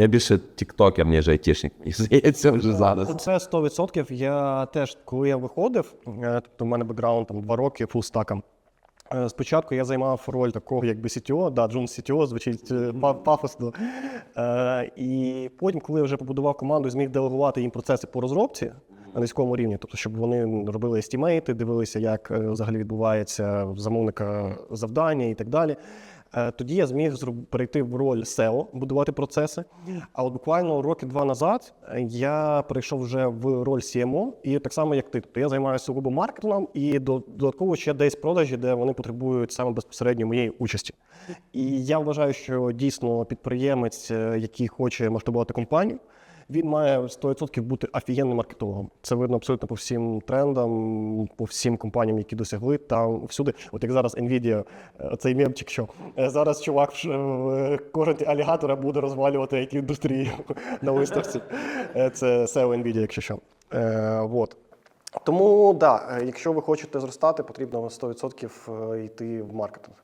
Я більше тіктокер, ніж айтішник. Мені здається вже зараз. Це 100%. Я теж, коли я виходив, е, тобто в мене бекграунд там два роки фулстаком. Е, Спочатку я займав роль такого, якби CTO, да, Джун CTO, звучить е, пафосно. Е, і потім, коли я вже побудував команду, зміг делегувати їм процеси по розробці на низькому рівні, тобто, щоб вони робили естімейти, дивилися, як е, взагалі відбувається замовника завдання і так далі. Е, Тоді я зміг перейти в роль SEO, будувати процеси. А от буквально роки два назад е, я перейшов вже в роль CMO, і так само як ти. Тобто я займаюся сугубо маркетингом і додатково ще десь продажі, де вони потребують саме безпосередньо моєї участі. І я вважаю, що дійсно підприємець, е, який хоче масштабувати компанію, він має 100% бути офігенним маркетологом. Це видно абсолютно по всім трендам, по всім компаніям, які досягли там всюди. От як зараз Nvidia, е, цей мемчик, що е, зараз чувак ш- кожен алігатора буде розвалювати індустрію на виставці. Е, Це SEO Nvidia, якщо що. Е, вот. Тому да, е, якщо ви хочете зростати, потрібно 100% йти в маркетинг.